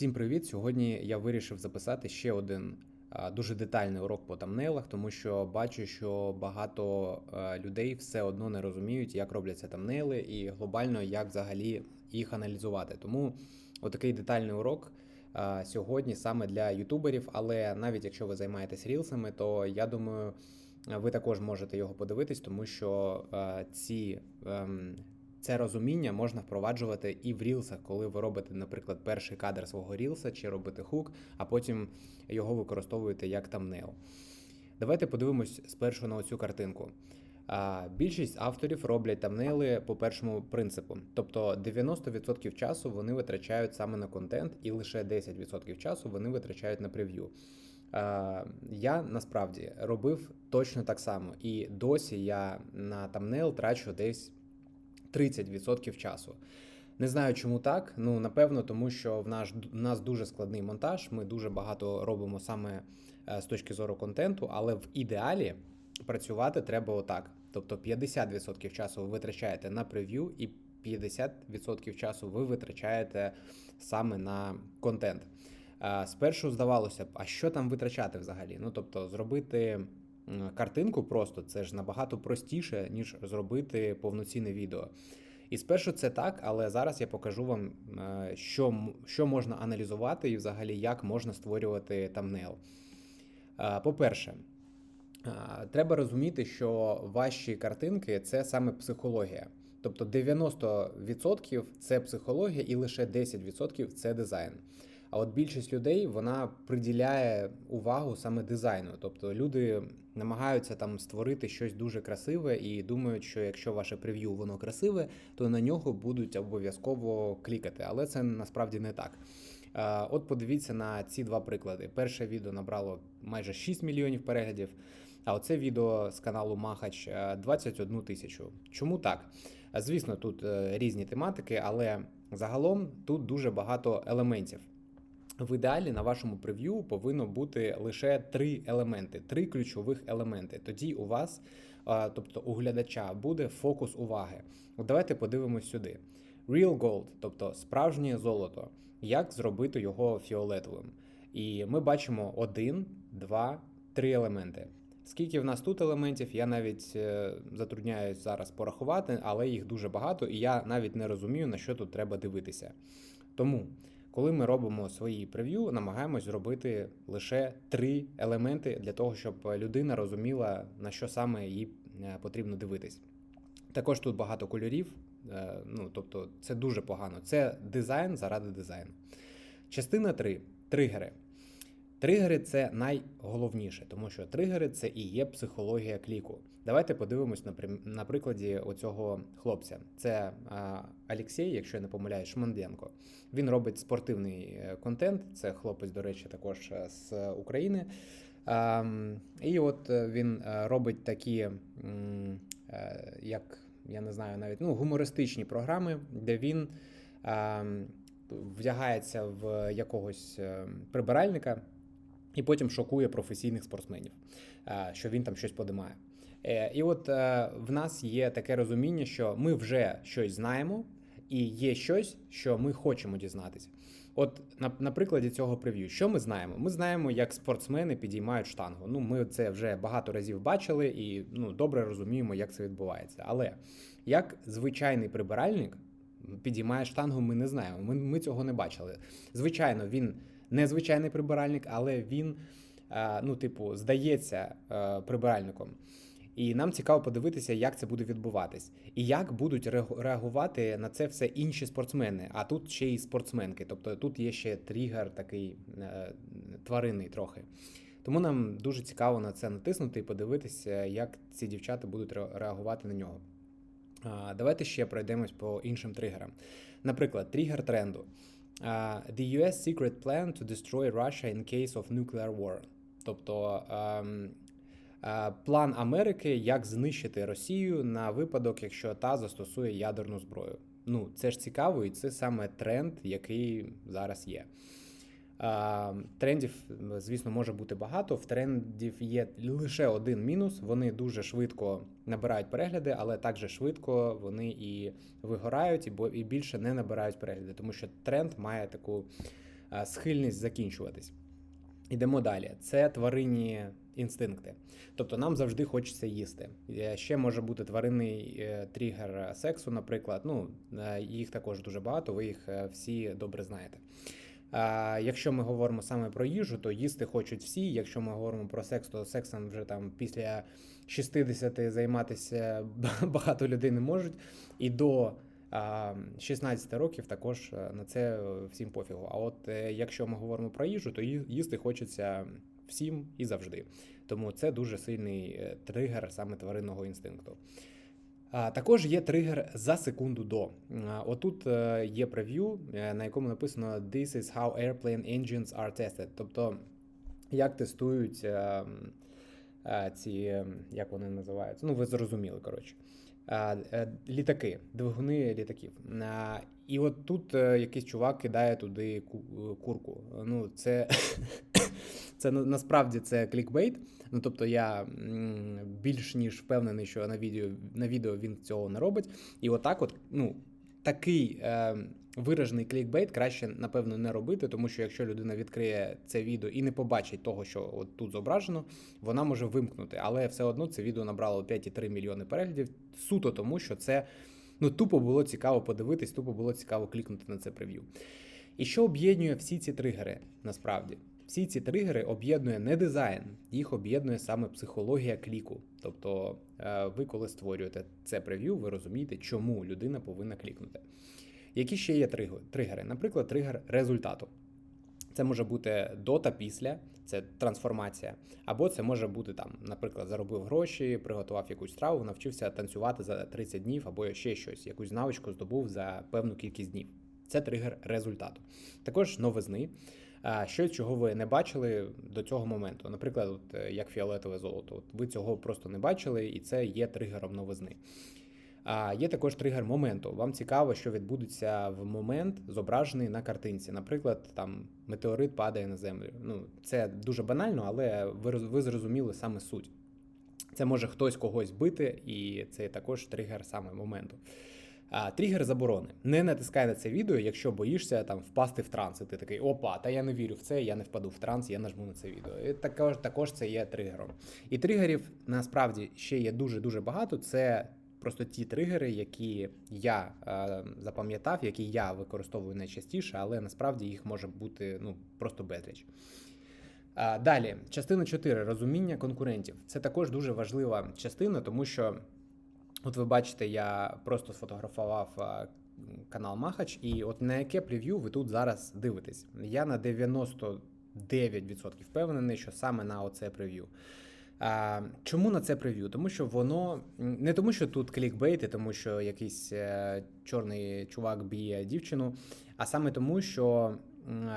Всім привіт! Сьогодні я вирішив записати ще один дуже детальний урок по тамнейлах, тому що бачу, що багато людей все одно не розуміють, як робляться тамнейли і глобально як взагалі їх аналізувати. Тому отакий детальний урок сьогодні саме для ютуберів. Але навіть якщо ви займаєтесь рілсами, то я думаю, ви також можете його подивитись, тому що ці. Це розуміння можна впроваджувати і в рілсах, коли ви робите, наприклад, перший кадр свого рілса чи робите хук, а потім його використовуєте як тамнейл. Давайте подивимось спершу на оцю картинку. Більшість авторів роблять тамнейли по першому принципу, тобто 90% часу вони витрачають саме на контент, і лише 10% часу вони витрачають на прев'ю. Я насправді робив точно так само, і досі я на тамнейл трачу десь 30% часу. Не знаю, чому так. Ну напевно, тому що в наш в нас дуже складний монтаж. Ми дуже багато робимо саме е, з точки зору контенту, але в ідеалі працювати треба отак. Тобто 50% часу ви витрачаєте на прев'ю, і 50% часу ви витрачаєте саме на контент. Е, Спершу здавалося б, а що там витрачати взагалі? Ну тобто, зробити картинку просто це ж набагато простіше, ніж зробити повноцінне відео. І спершу це так, але зараз я покажу вам, е, що, що можна аналізувати і взагалі як можна створювати тамнейл. По-перше, е, треба розуміти, що ваші картинки це саме психологія. Тобто 90% це психологія і лише 10% це дизайн. А от більшість людей вона приділяє увагу саме дизайну. Тобто люди намагаються там створити щось дуже красиве і думають, що якщо ваше прев'ю воно красиве, то на нього будуть обов'язково клікати. Але це насправді не так. Е, От подивіться на ці два приклади. Перше відео набрало майже 6 мільйонів переглядів, а оце відео з каналу Махач е, 21 тисячу. Чому так? Е, Звісно, тут е, різні тематики, але загалом тут дуже багато елементів. В ідеалі на вашому прев'ю повинно бути лише три елементи, три ключових елементи. Тоді у вас, тобто у глядача, буде фокус уваги. От давайте подивимось сюди. Real Gold, тобто справжнє золото. Як зробити його фіолетовим? І ми бачимо один, два, три елементи. Скільки в нас тут елементів, я навіть е, затрудняюсь зараз порахувати, але їх дуже багато, і я навіть не розумію, на що тут треба дивитися. Тому коли ми робимо свої прев'ю, намагаємось зробити лише три елементи для того, щоб людина розуміла, на що саме їй е, потрібно дивитись. Також тут багато кольорів, е, ну тобто це дуже погано. Це дизайн заради дизайну. Частина 3. Тригери. Тригери це найголовніше, тому що тригери це і є психологія кліку. Давайте подивимось на, прикладі оцього хлопця. Це а, Олексій, якщо я не помиляюсь, Шманденко. Він робить спортивний е, контент. Це хлопець, до речі, також е, з України. І от е, він робить такі, як я не знаю, навіть ну, гумористичні програми, де він вдягається в якогось е, прибиральника і потім шокує професійних спортсменів, е, що він там щось подимає. Е, І от е, в нас є таке розуміння, що ми вже щось знаємо, і є щось, що ми хочемо дізнатися. От на, на прикладі цього прев'ю, що ми знаємо? Ми знаємо, як спортсмени підіймають штангу. Ну, ми це вже багато разів бачили і ну, добре розуміємо, як це відбувається. Але як звичайний прибиральник підіймає штангу, ми не знаємо. Ми, ми цього не бачили. Звичайно, він не звичайний прибиральник, але він, е, ну, типу, здається е, прибиральником. І нам цікаво подивитися, як це буде відбуватись, і як будуть реагувати на це все інші спортсмени. А тут ще й спортсменки. Тобто тут є ще тригер такий е, тваринний трохи. Тому нам дуже цікаво на це натиснути і подивитися, як ці дівчата будуть реагувати на нього. Давайте ще пройдемось по іншим тригерам. Наприклад, тригер тренду. The US secret plan to destroy Russia in case of nuclear war. Тобто ем, е, план Америки, як знищити Росію на випадок, якщо та застосує ядерну зброю. Ну, це ж цікаво, і це саме тренд, який зараз є. А, Трендів, звісно, може бути багато. В трендів є лише один мінус. Вони дуже швидко набирають перегляди, але також швидко вони і вигорають, і більше не набирають перегляди, тому що тренд має таку схильність закінчуватись. Ідемо далі. Це тваринні інстинкти. Тобто нам завжди хочеться їсти. Е, Ще може бути тваринний е, тригер сексу, наприклад. Ну, е, їх також дуже багато, ви їх е, всі добре знаєте. А, якщо ми говоримо саме про їжу, то їсти хочуть всі. Якщо ми говоримо про секс, то сексом вже там після 60 займатися багато людей не можуть. І до а, 16 років також е, на це е, всім пофігу. А от е, якщо ми говоримо про їжу, то їсти хочеться всім і завжди. Тому це дуже сильний тригер саме тваринного інстинкту. Також є тригер за секунду до. Отут е, є прев'ю, е, на якому написано This is how airplane engines are tested. Тобто, як тестують е, м, е, ці, е, як вони називаються? Ну, ви зрозуміли, коротше. Літаки, двигуни літаків. І от тут якийсь чувак кидає туди курку. Ну, це, це насправді це клікбейт. Ну, тобто я більш ніж впевнений, що на відео, на відео він цього не робить. І отак, от, ну, такий е, виражений клікбейт краще, напевно, не робити, тому що якщо людина відкриє це відео і не побачить того, що от тут зображено, вона може вимкнути. Але все одно це відео набрало 5,3 мільйони переглядів, суто тому, що це ну, тупо було цікаво подивитись, тупо було цікаво клікнути на це прев'ю. І що об'єднує всі ці тригери насправді? Всі ці тригери об'єднує не дизайн, їх об'єднує саме психологія кліку. Тобто, е, ви, коли створюєте це прев'ю, ви розумієте, чому людина повинна клікнути. Які ще є тригери? Наприклад, тригер результату. Це може бути до та після, це трансформація. Або це може бути там, наприклад, заробив гроші, приготував якусь страву, навчився танцювати за 30 днів, або ще щось, якусь навичку здобув за певну кількість днів. Це тригер результату. Також новизни. А, Щось, чого ви не бачили до цього моменту. Наприклад, от, е, як фіолетове золото. От ви цього просто не бачили, і це є тригером новизни. А є також тригер моменту. Вам цікаво, що відбудеться в момент, зображений на картинці. Наприклад, там метеорит падає на землю. Ну, це дуже банально, але ви, ви зрозуміли саме суть. Це може хтось когось бити, і це також тригер саме моменту. А, тригер заборони. Не натискай на це відео, якщо боїшся там впасти в транс. І ти такий, опа, та я не вірю в це, я не впаду в транс, я нажму на це відео. І також, також це є тригером. І тригерів насправді ще є дуже-дуже багато. Це просто ті тригери, які я е, запам'ятав, які я використовую найчастіше, але насправді їх може бути ну, просто безліч. Далі, частина 4. Розуміння конкурентів. Це також дуже важлива частина, тому що, от ви бачите, я просто сфотографував канал Махач, і от на яке прев'ю ви тут зараз дивитесь. Я на 99% впевнений, що саме на оце прев'ю. А, чому на це прев'ю? Тому що воно не тому, що тут клікбейт, і тому що якийсь е, чорний чувак б'є дівчину, а саме тому, що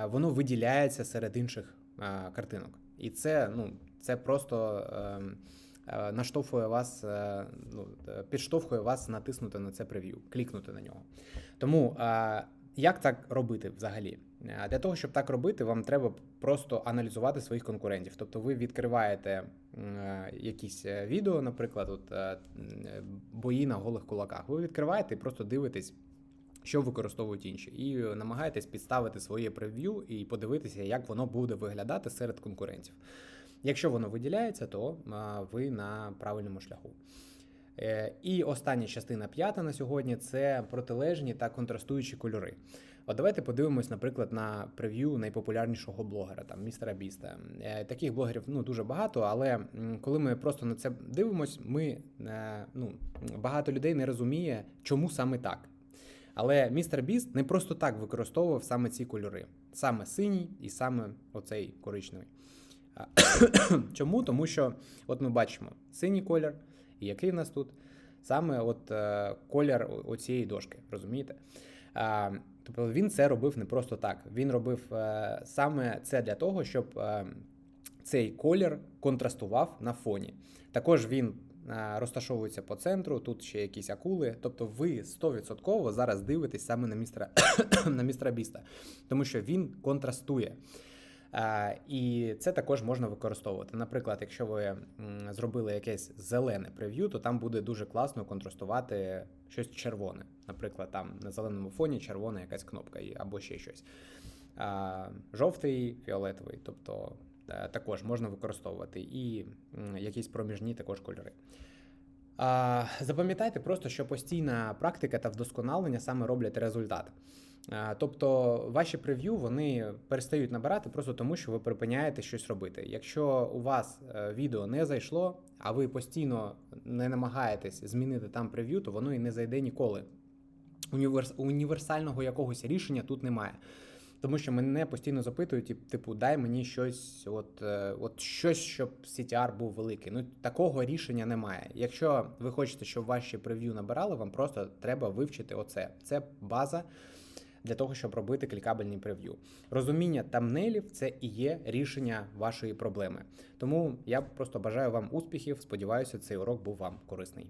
воно виділяється серед інших е, картинок. І це, ну, це просто е, наштовхує вас, е, ну, е, підштовхує вас натиснути на це прев'ю, клікнути на нього. Тому е, як так робити взагалі? Е, Для того, щоб так робити, вам треба просто аналізувати своїх конкурентів. Тобто ви відкриваєте е, якісь е, відео, наприклад, от, е, е, бої на голих кулаках. Ви відкриваєте і просто дивитесь. Що використовують інші, і е, намагаєтесь підставити своє прев'ю і подивитися, як воно буде виглядати серед конкурентів. Якщо воно виділяється, то ви на правильному шляху. Е, І остання частина п'ята на сьогодні це протилежні та контрастуючі кольори. От давайте подивимось, наприклад, на прев'ю найпопулярнішого блогера, там містера Біста. Е, Таких блогерів ну дуже багато, але коли ми просто на це дивимось, ми е, ну багато людей не розуміє, чому саме так. Але містер Біст не просто так використовував саме ці кольори, саме синій і саме оцей коричневий. Чому? Тому що от ми бачимо синій колір, і який в нас тут саме от е, колір оцієї дошки, розумієте? Тобто він це робив не просто так. Він робив е, саме це для того, щоб е, цей колір контрастував на фоні. Також він е, розташовується по центру, тут ще якісь акули. Тобто ви 100% зараз дивитесь саме на містера, на містера Біста, тому що він контрастує. І це також можна використовувати. Наприклад, якщо ви зробили якесь зелене прев'ю, то там буде дуже класно контрастувати щось червоне. Наприклад, там на зеленому фоні червона якась кнопка або ще щось. жовтий, фіолетовий, тобто е, також можна використовувати, і якісь проміжні також кольори. Запам'ятайте просто, що постійна практика та вдосконалення саме роблять результат. Тобто ваші прев'ю вони перестають набирати просто тому, що ви припиняєте щось робити. Якщо у вас е, відео не зайшло, а ви постійно не намагаєтесь змінити там прев'ю, то воно і не зайде ніколи. Універс... Універсального якогось рішення тут немає. Тому що мене постійно запитують, тип- типу, дай мені щось, от, е, от щось, щоб CTR був великий. Ну такого рішення немає. Якщо ви хочете, щоб ваші прев'ю набирали, вам просто треба вивчити оце. Це база для того, щоб робити клікабельні прев'ю. Розуміння тамнелів це і є рішення вашої проблеми. Тому я просто бажаю вам успіхів. Сподіваюся, цей урок був вам корисний.